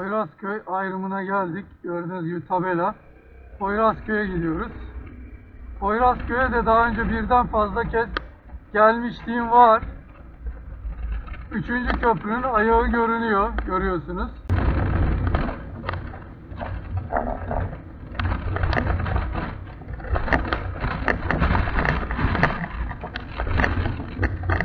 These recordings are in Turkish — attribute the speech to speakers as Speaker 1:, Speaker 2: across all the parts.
Speaker 1: Poyrazköy ayrımına geldik. Gördüğünüz gibi tabela. Poyrazköy'e gidiyoruz. Poyrazköy'e de daha önce birden fazla kez gelmişliğim var. Üçüncü köprünün ayağı görünüyor. Görüyorsunuz.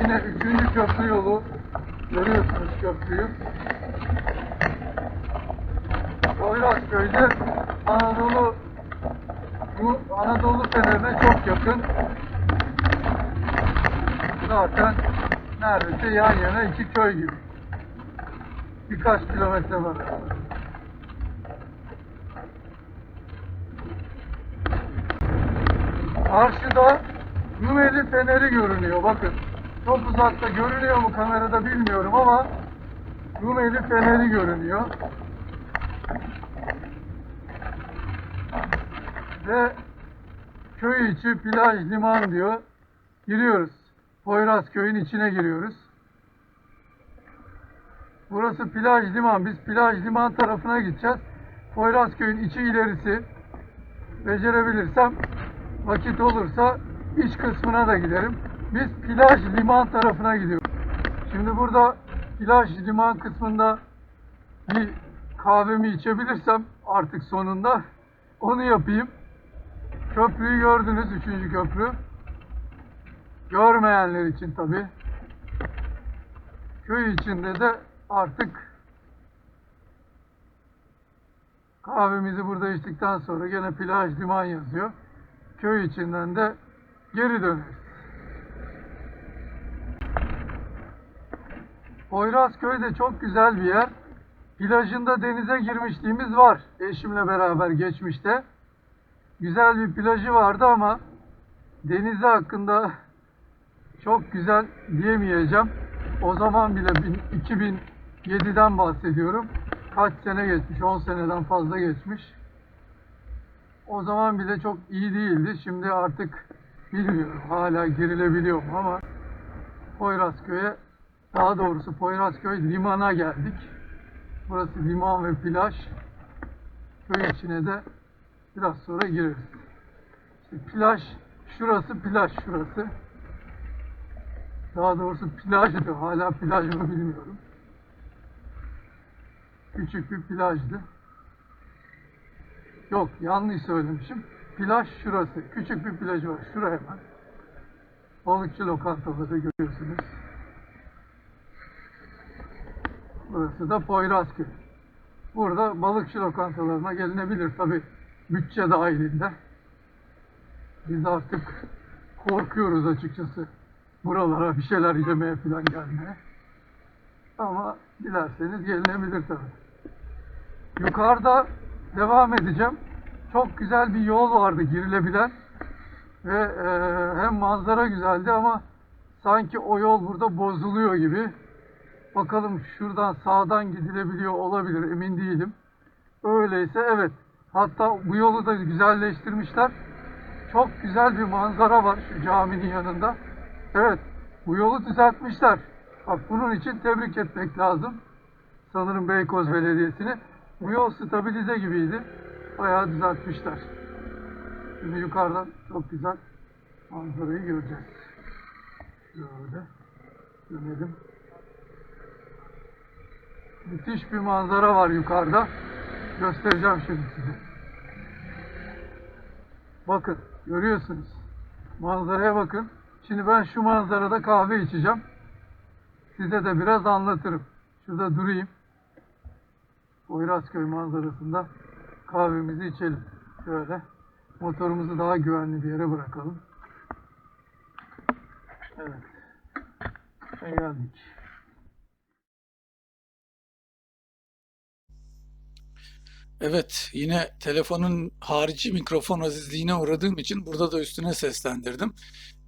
Speaker 1: Yine üçüncü köprü yolu. Görüyorsunuz köprüyü. Poyrazköy'de Anadolu bu Anadolu fenerine çok yakın. Zaten neredeyse yan yana iki köy gibi. Birkaç kilometre var. Karşıda Rumeli Feneri görünüyor. Bakın. Çok uzakta görünüyor mu kamerada bilmiyorum ama Rumeli Feneri görünüyor. Ve köy içi plaj liman diyor. Giriyoruz. Poyraz köyün içine giriyoruz. Burası plaj liman. Biz plaj liman tarafına gideceğiz. Poyraz köyün içi ilerisi. Becerebilirsem vakit olursa iç kısmına da giderim. Biz plaj liman tarafına gidiyoruz. Şimdi burada plaj liman kısmında bir kahvemi içebilirsem artık sonunda onu yapayım. Köprüyü gördünüz, üçüncü köprü. Görmeyenler için tabi. Köy içinde de artık kahvemizi burada içtikten sonra gene plaj liman yazıyor. Köy içinden de geri döneriz. Poyrazköy de çok güzel bir yer. Plajında denize girmişliğimiz var eşimle beraber geçmişte. Güzel bir plajı vardı ama denizi hakkında çok güzel diyemeyeceğim. O zaman bile bin- 2007'den bahsediyorum. Kaç sene geçmiş? 10 seneden fazla geçmiş. O zaman bile çok iyi değildi. Şimdi artık bilmiyorum hala girilebiliyor mu ama Poyrazköy'e daha doğrusu Poyrazköy limana geldik. Burası liman ve plaj. Köy içine de biraz sonra gireriz. İşte plaj, şurası plaj şurası. Daha doğrusu plajdı. Hala plaj mı bilmiyorum. Küçük bir plajdı. Yok yanlış söylemişim. Plaj şurası. Küçük bir plaj var. Şuraya hemen. Balıkçı lokantaları görüyorsunuz. Burası da Poyrazköy. Burada balıkçı lokantalarına gelinebilir tabi bütçe dahilinde. Biz artık korkuyoruz açıkçası buralara bir şeyler yemeye falan gelmeye. Ama dilerseniz gelinebilir tabi. Yukarıda devam edeceğim. Çok güzel bir yol vardı girilebilen. Ve e, hem manzara güzeldi ama sanki o yol burada bozuluyor gibi. Bakalım şuradan sağdan gidilebiliyor olabilir emin değilim. Öyleyse evet. Hatta bu yolu da güzelleştirmişler. Çok güzel bir manzara var şu caminin yanında. Evet bu yolu düzeltmişler. Bak bunun için tebrik etmek lazım. Sanırım Beykoz Belediyesi'ni. Bu yol stabilize gibiydi. Bayağı düzeltmişler. Şimdi yukarıdan çok güzel manzarayı göreceğiz. Şöyle dönelim. Müthiş bir manzara var yukarıda. Göstereceğim şimdi size. Bakın görüyorsunuz. Manzaraya bakın. Şimdi ben şu manzarada kahve içeceğim. Size de biraz anlatırım. Şurada durayım. Poyrazköy manzarasında kahvemizi içelim. Şöyle. Motorumuzu daha güvenli bir yere bırakalım. Evet. Ve geldik.
Speaker 2: Evet, yine telefonun harici mikrofon azizliğine uğradığım için burada da üstüne seslendirdim.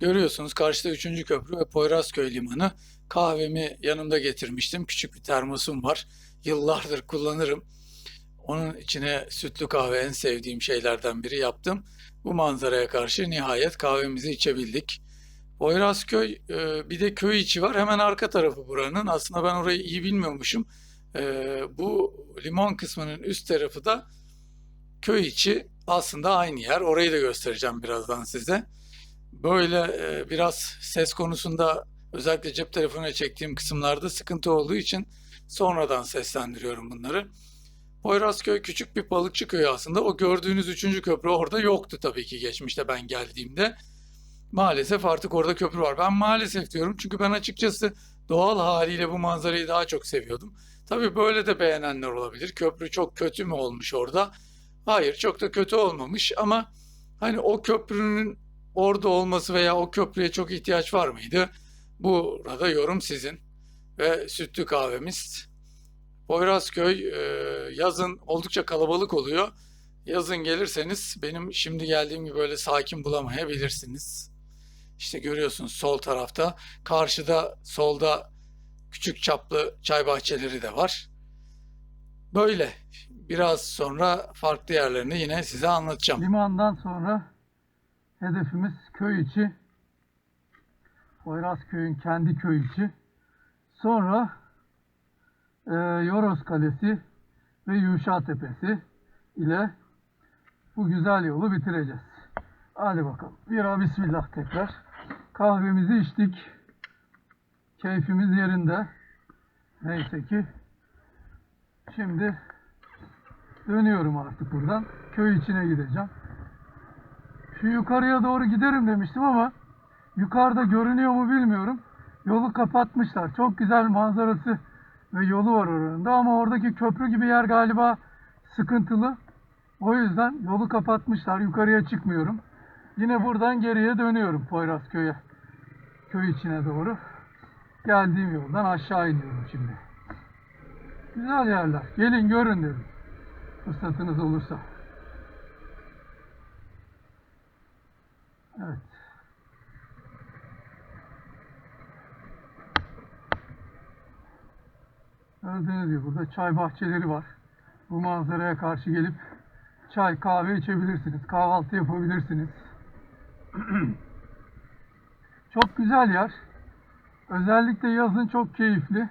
Speaker 2: Görüyorsunuz karşıda 3. köprü ve Poyrazköy Limanı. Kahvemi yanımda getirmiştim. Küçük bir termosum var. Yıllardır kullanırım. Onun içine sütlü kahve en sevdiğim şeylerden biri yaptım. Bu manzaraya karşı nihayet kahvemizi içebildik. Poyrazköy e, bir de köy içi var. Hemen arka tarafı buranın. Aslında ben orayı iyi bilmiyormuşum. Ee, bu limon kısmının üst tarafı da köy içi aslında aynı yer. Orayı da göstereceğim birazdan size. Böyle e, biraz ses konusunda özellikle cep telefonuyla çektiğim kısımlarda sıkıntı olduğu için sonradan seslendiriyorum bunları. Poyrazköy küçük bir balıkçı köyü aslında. O gördüğünüz üçüncü köprü orada yoktu tabii ki geçmişte ben geldiğimde. Maalesef artık orada köprü var. Ben maalesef diyorum çünkü ben açıkçası doğal haliyle bu manzarayı daha çok seviyordum. Tabii böyle de beğenenler olabilir. Köprü çok kötü mü olmuş orada? Hayır, çok da kötü olmamış ama hani o köprünün orada olması veya o köprüye çok ihtiyaç var mıydı? Burada yorum sizin. Ve sütlü kahvemiz. Poyrazköy e, yazın oldukça kalabalık oluyor. Yazın gelirseniz benim şimdi geldiğim gibi böyle sakin bulamayabilirsiniz. İşte görüyorsunuz sol tarafta. Karşıda solda küçük çaplı çay bahçeleri de var. Böyle. Biraz sonra farklı yerlerini yine size anlatacağım.
Speaker 1: Limandan sonra hedefimiz köy içi. Poyraz köyün kendi köy içi. Sonra e, Yoros Kalesi ve Yuşa Tepesi ile bu güzel yolu bitireceğiz. Hadi bakalım. Bira bismillah tekrar. Kahvemizi içtik. Keyfimiz yerinde. Neyse ki. Şimdi dönüyorum artık buradan. Köy içine gideceğim. Şu yukarıya doğru giderim demiştim ama yukarıda görünüyor mu bilmiyorum. Yolu kapatmışlar. Çok güzel manzarası ve yolu var oranın da ama oradaki köprü gibi yer galiba sıkıntılı. O yüzden yolu kapatmışlar. Yukarıya çıkmıyorum. Yine buradan geriye dönüyorum Poyrazköy'e. Köy içine doğru. Geldiğim yoldan aşağı iniyorum şimdi. Güzel yerler. Gelin görün dedim. Fırsatınız olursa. Evet. Gördüğünüz gibi burada çay bahçeleri var. Bu manzaraya karşı gelip çay, kahve içebilirsiniz. Kahvaltı yapabilirsiniz. çok güzel yer. Özellikle yazın çok keyifli.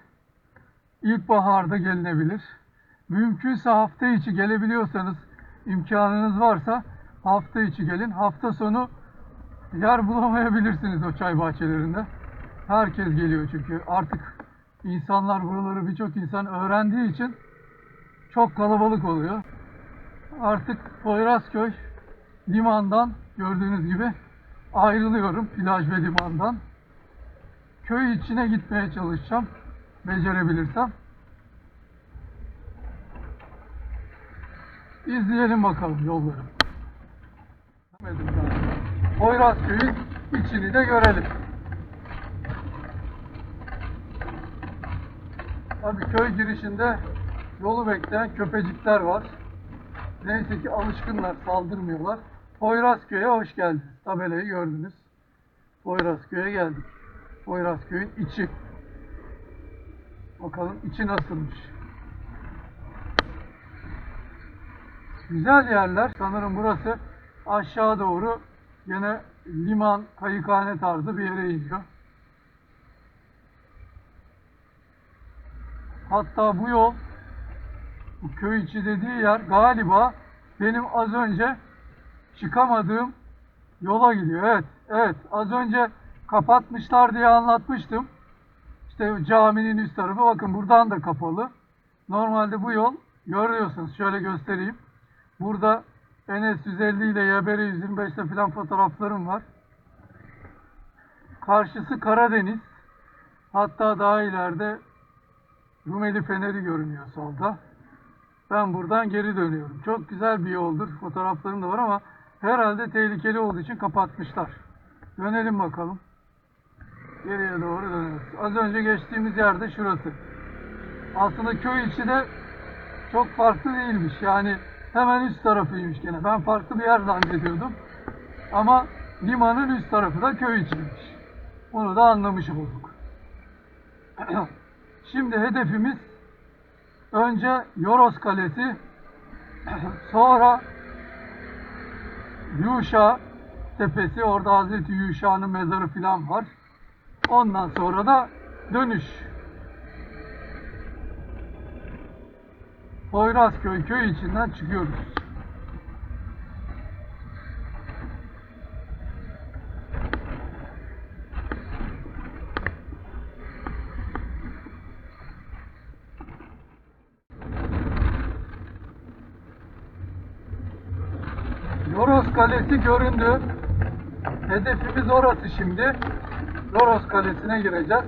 Speaker 1: İlkbaharda gelinebilir. Mümkünse hafta içi gelebiliyorsanız, imkanınız varsa hafta içi gelin. Hafta sonu yer bulamayabilirsiniz o çay bahçelerinde. Herkes geliyor çünkü artık insanlar buraları birçok insan öğrendiği için çok kalabalık oluyor. Artık Poyrazköy limandan gördüğünüz gibi ayrılıyorum plaj ve limandan. Köy içine gitmeye çalışacağım becerebilirsem. İzleyelim bakalım yolları. Poyrazköy'ün içini de görelim. Tabii köy girişinde yolu bekleyen köpecikler var. Neyse ki alışkınlar, saldırmıyorlar. Poyrazköy'e hoş geldiniz. Tabelayı gördünüz. Poyrazköy'e geldik. Poyrazköy'ün içi. Bakalım içi nasılmış. Güzel yerler. Sanırım burası aşağı doğru yine liman, kayıkhane tarzı bir yere iniyor. Hatta bu yol, bu köy içi dediği yer galiba benim az önce çıkamadığım yola gidiyor. Evet, evet. Az önce kapatmışlar diye anlatmıştım. İşte caminin üst tarafı bakın buradan da kapalı. Normalde bu yol görüyorsunuz. Şöyle göstereyim. Burada NS 150 ile YBR 125'te falan fotoğraflarım var. Karşısı Karadeniz. Hatta daha ileride Rumeli Feneri görünüyor solda. Ben buradan geri dönüyorum. Çok güzel bir yoldur. Fotoğraflarım da var ama herhalde tehlikeli olduğu için kapatmışlar. Dönelim bakalım. Geriye doğru dönüyoruz. Az önce geçtiğimiz yerde şurası. Aslında köy içi de çok farklı değilmiş. Yani hemen üst tarafıymış gene. Ben farklı bir yer zannediyordum. Ama limanın üst tarafı da köy içiymiş. Bunu da anlamış olduk. Şimdi hedefimiz önce Yoros Kalesi, sonra Yuşa Tepesi, orada Hazreti Yuşa'nın mezarı falan var. Ondan sonra da dönüş. Poyrazköy köy içinden çıkıyoruz. Loros Kalesi göründü. Hedefimiz orası şimdi. Loros Kalesi'ne gireceğiz.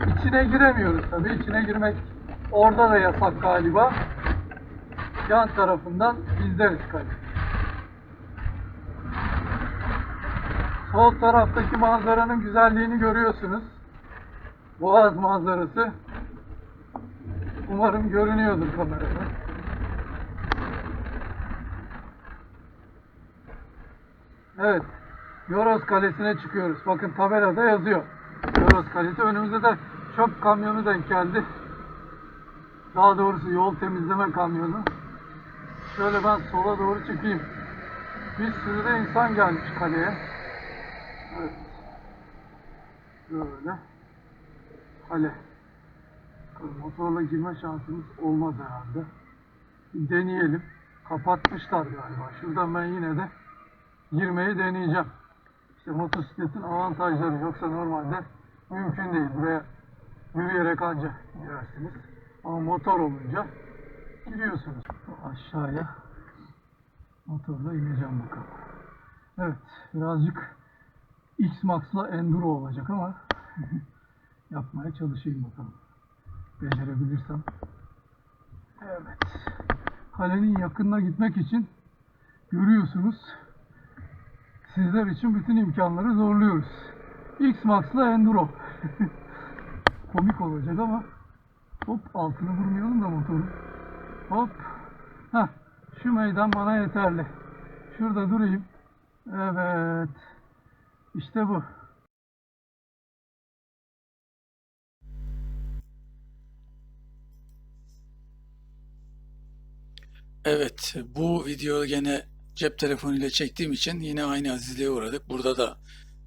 Speaker 1: İçine giremiyoruz tabii. İçine girmek orada da yasak galiba. Yan tarafından bizleriz kale. Sol taraftaki manzaranın güzelliğini görüyorsunuz. Boğaz manzarası. Umarım görünüyordur kamerada. Evet. Yoros Kalesi'ne çıkıyoruz. Bakın tabelada yazıyor. Yoros Kalesi. Önümüzde de çöp kamyonu denk geldi. Daha doğrusu yol temizleme kamyonu. Şöyle ben sola doğru çıkayım. Bir sürü de insan gelmiş kaleye. Evet. Böyle. Kale. Motorla girme şansımız olmaz herhalde. Bir deneyelim. Kapatmışlar galiba. Şuradan ben yine de girmeyi deneyeceğim. İşte motosikletin avantajları yoksa normalde mümkün değil. Buraya yürüyerek anca girersiniz. Ama motor olunca giriyorsunuz. Aşağıya motorla ineceğim bakalım. Evet birazcık X-Max'la Enduro olacak ama yapmaya çalışayım bakalım. Becerebilirsem. Evet. Kalenin yakınına gitmek için görüyorsunuz sizler için bütün imkanları zorluyoruz. X-Max'la Enduro. Komik olacak ama hop altını vurmayalım da motorun. Hop. Heh, şu meydan bana yeterli. Şurada durayım. Evet. İşte bu.
Speaker 2: Evet, bu videoyu gene cep telefonuyla çektiğim için yine aynı azizliğe uğradık. Burada da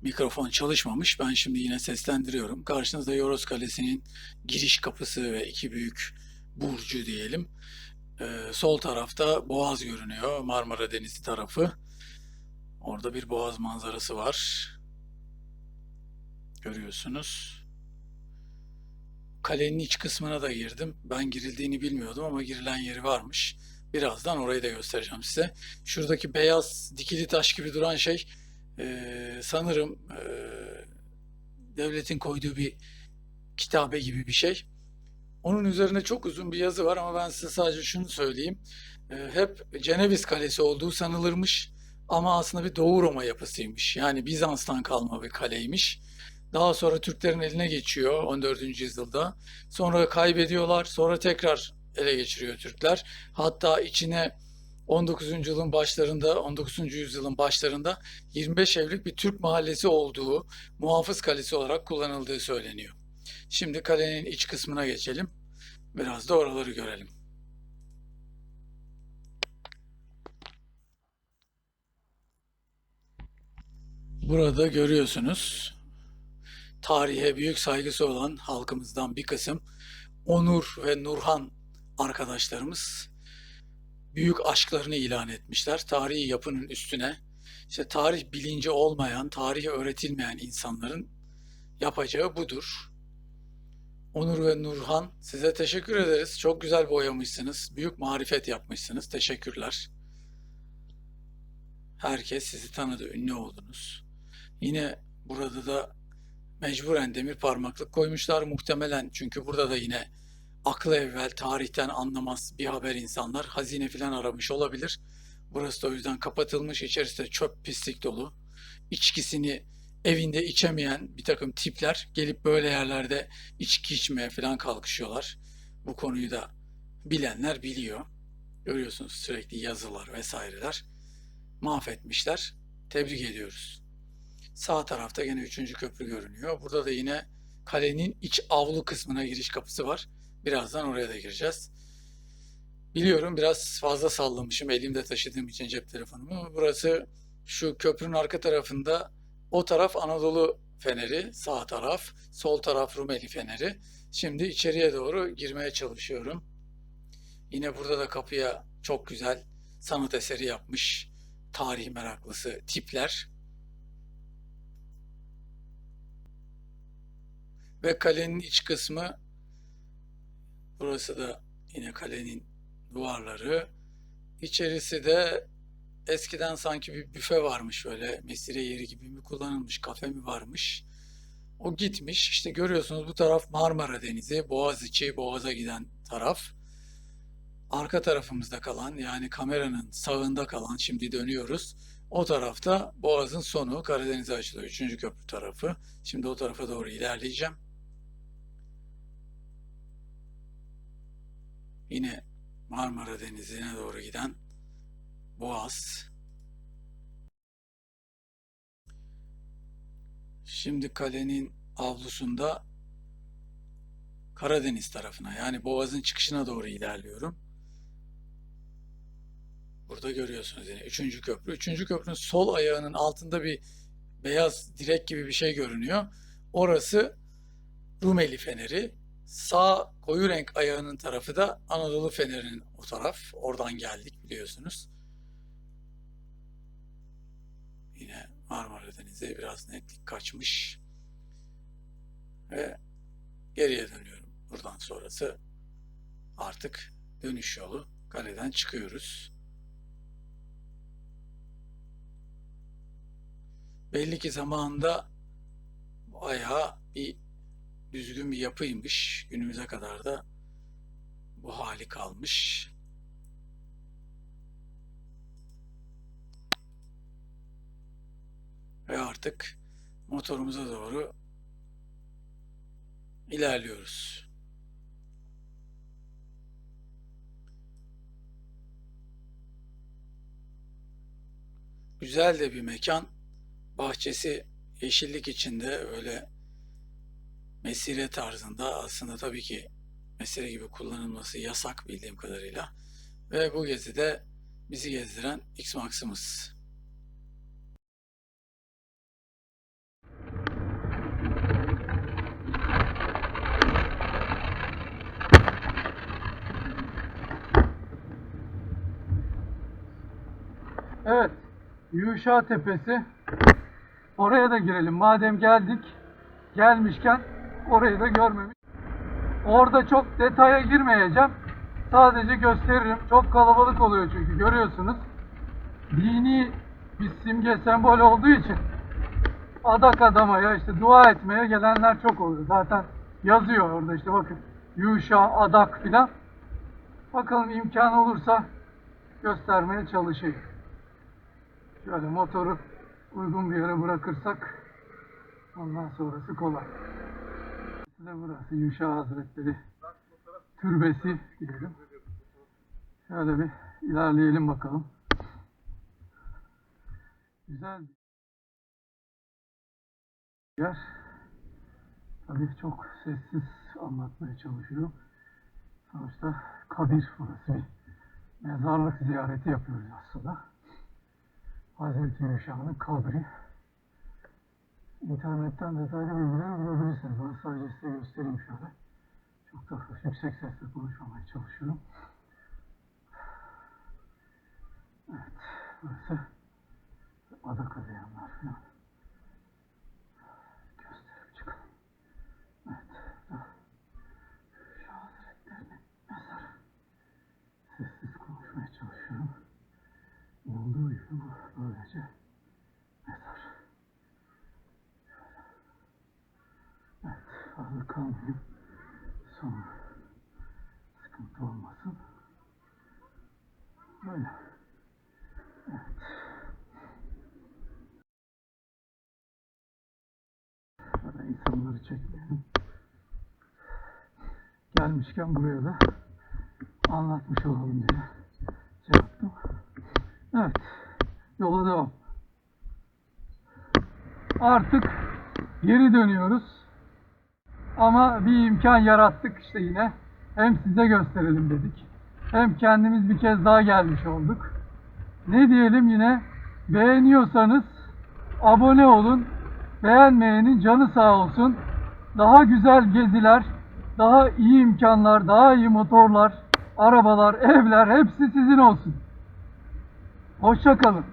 Speaker 2: mikrofon çalışmamış. Ben şimdi yine seslendiriyorum. Karşınızda Yoros Kalesi'nin giriş kapısı ve iki büyük burcu diyelim. Ee, sol tarafta Boğaz görünüyor. Marmara Denizi tarafı. Orada bir boğaz manzarası var. Görüyorsunuz. Kalenin iç kısmına da girdim. Ben girildiğini bilmiyordum ama girilen yeri varmış. Birazdan orayı da göstereceğim size. Şuradaki beyaz dikili taş gibi duran şey eee, sanırım eee, devletin koyduğu bir kitabe gibi bir şey. Onun üzerine çok uzun bir yazı var ama ben size sadece şunu söyleyeyim. Eee, hep Ceneviz Kalesi olduğu sanılırmış ama aslında bir Doğu Roma yapısıymış. Yani Bizans'tan kalma bir kaleymiş. Daha sonra Türklerin eline geçiyor 14. yüzyılda. Sonra kaybediyorlar. Sonra tekrar ele geçiriyor Türkler. Hatta içine 19. yılın başlarında, 19. yüzyılın başlarında 25 evlik bir Türk mahallesi olduğu, muhafız kalesi olarak kullanıldığı söyleniyor. Şimdi kalenin iç kısmına geçelim. Biraz da oraları görelim. Burada görüyorsunuz tarihe büyük saygısı olan halkımızdan bir kısım Onur ve Nurhan arkadaşlarımız büyük aşklarını ilan etmişler. Tarihi yapının üstüne işte tarih bilinci olmayan, tarihi öğretilmeyen insanların yapacağı budur. Onur ve Nurhan size teşekkür ederiz. Çok güzel boyamışsınız. Büyük marifet yapmışsınız. Teşekkürler. Herkes sizi tanıdı, ünlü oldunuz. Yine burada da mecburen demir parmaklık koymuşlar muhtemelen çünkü burada da yine aklı evvel tarihten anlamaz bir haber insanlar hazine filan aramış olabilir. Burası da o yüzden kapatılmış. İçerisi de çöp pislik dolu. İçkisini evinde içemeyen bir takım tipler gelip böyle yerlerde içki içmeye filan kalkışıyorlar. Bu konuyu da bilenler biliyor. Görüyorsunuz sürekli yazılar vesaireler. Mahvetmişler. Tebrik ediyoruz. Sağ tarafta yine üçüncü köprü görünüyor. Burada da yine kalenin iç avlu kısmına giriş kapısı var. Birazdan oraya da gireceğiz. Biliyorum biraz fazla sallamışım elimde taşıdığım için cep telefonumu. Burası şu köprünün arka tarafında o taraf Anadolu Feneri, sağ taraf, sol taraf Rumeli Feneri. Şimdi içeriye doğru girmeye çalışıyorum. Yine burada da kapıya çok güzel sanat eseri yapmış tarih meraklısı tipler. Ve kalenin iç kısmı burası da yine kalenin duvarları. İçerisi de eskiden sanki bir büfe varmış böyle mesire yeri gibi mi kullanılmış, kafe mi varmış. O gitmiş. İşte görüyorsunuz bu taraf Marmara Denizi, Boğaziçi, Boğaz'a giden taraf. Arka tarafımızda kalan yani kameranın sağında kalan şimdi dönüyoruz. O tarafta Boğaz'ın sonu Karadeniz'e açılıyor. Üçüncü köprü tarafı. Şimdi o tarafa doğru ilerleyeceğim. Yine Marmara Denizi'ne doğru giden Boğaz. Şimdi kalenin avlusunda Karadeniz tarafına yani Boğaz'ın çıkışına doğru ilerliyorum. Burada görüyorsunuz yine üçüncü köprü. Üçüncü köprünün sol ayağının altında bir beyaz direk gibi bir şey görünüyor. Orası Rumeli Feneri. Sağ koyu renk ayağının tarafı da Anadolu Feneri'nin o taraf. Oradan geldik biliyorsunuz. Yine Marmara Denizi biraz netlik kaçmış. Ve geriye dönüyorum. Buradan sonrası artık dönüş yolu. Kaleden çıkıyoruz. Belli ki zamanında bayağı bir düzgün bir yapıymış. Günümüze kadar da bu hali kalmış. Ve artık motorumuza doğru ilerliyoruz. Güzel de bir mekan. Bahçesi yeşillik içinde öyle mesire tarzında aslında tabii ki mesire gibi kullanılması yasak bildiğim kadarıyla. Ve bu gezide bizi gezdiren X-Max'ımız.
Speaker 1: Evet. Yuşa Tepesi. Oraya da girelim. Madem geldik, gelmişken orayı da görmemiş. Orada çok detaya girmeyeceğim. Sadece gösteririm. Çok kalabalık oluyor çünkü görüyorsunuz. Dini bir simge sembol olduğu için adak adamaya işte dua etmeye gelenler çok oluyor. Zaten yazıyor orada işte bakın. Yuşa, adak filan. Bakalım imkan olursa göstermeye çalışayım. Şöyle motoru uygun bir yere bırakırsak ondan sonrası kolay. İşte burası Yuşa Hazretleri Türbesi diyelim. Şöyle bir ilerleyelim bakalım. Güzel bir yer. Tabii çok sessiz anlatmaya çalışıyorum. Sonuçta kabir burası bir mezarlık ziyareti yapıyoruz aslında. Hazreti Yuşa'nın kabri. İnternetten detaylı bilgiler bulabilirsiniz. Ben sadece size göstereyim şöyle. Çok da yüksek sesle konuşmamaya çalışıyorum. Evet, burası adak adayanlar falan. Gösterip çıkalım. Evet, da Yuşa Hazretleri'nin mezarı. Sessiz konuşmaya çalışıyorum. Olduğu gibi bu böylece mezar. Evet, kalmayayım. Sonra sıkıntı olmasın. Böyle. Evet. Böyle insanları çekmeyelim. Gelmişken buraya da anlatmış olalım diye şey yaptım. Evet. Yola devam. Artık geri dönüyoruz. Ama bir imkan yarattık işte yine. Hem size gösterelim dedik. Hem kendimiz bir kez daha gelmiş olduk. Ne diyelim yine? Beğeniyorsanız abone olun. Beğenmeyenin canı sağ olsun. Daha güzel geziler, daha iyi imkanlar, daha iyi motorlar, arabalar, evler hepsi sizin olsun. Hoşça kalın.